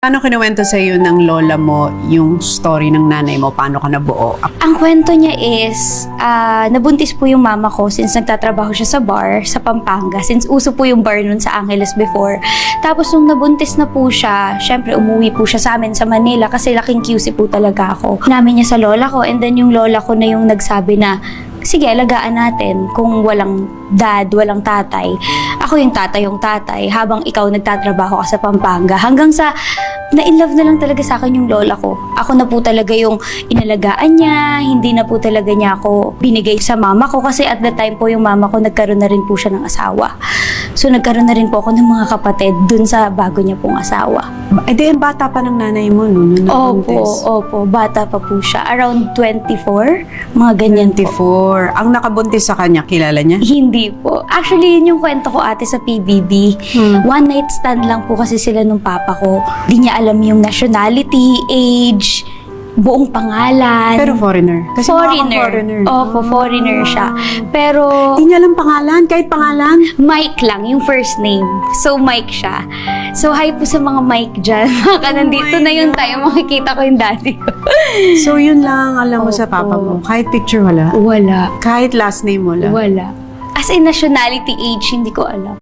Paano kinuwento sa iyo ng lola mo yung story ng nanay mo? Paano ka nabuo? Ang kwento niya is, ah, nabuntis po yung mama ko since nagtatrabaho siya sa bar sa Pampanga. Since uso po yung bar nun sa Angeles before. Tapos nung nabuntis na po siya, syempre umuwi po siya sa amin sa Manila kasi laking QC po talaga ako. Namin niya sa lola ko and then yung lola ko na yung nagsabi na, sige, alagaan natin kung walang dad, walang tatay. Ako yung tatay yung tatay habang ikaw nagtatrabaho ka sa Pampanga. Hanggang sa na in love na lang talaga sa akin yung lola ko. Ako na po talaga yung inalagaan niya, hindi na po talaga niya ako binigay sa mama ko kasi at the time po yung mama ko nagkaroon na rin po siya ng asawa. So nagkaroon na rin po ako ng mga kapatid dun sa bago niya pong asawa. Eh di, ang bata pa ng nanay mo, no? Nung Opo, opo, bata pa po siya. Around 24, mga ganyan po. 24. Ang nakabuntis sa kanya, kilala niya? Hindi po. Actually, yun yung kwento ko ate sa PBB. Hmm. One night stand lang po kasi sila nung papa ko. Di niya alam yung nationality, age, buong pangalan. Pero foreigner. Kasi foreigner. foreigner. Opo, foreigner siya. Pero Hindi niya alam pangalan, kahit pangalan. Mike lang, yung first name. So, Mike siya. So, hi po sa mga Mike dyan. Baka nandito my na yung God. tayo, makikita ko yung daddy ko. So yun lang alam mo sa Opo. papa mo. Kahit picture wala. Wala. Kahit last name wala. Wala. As in nationality, age, hindi ko alam.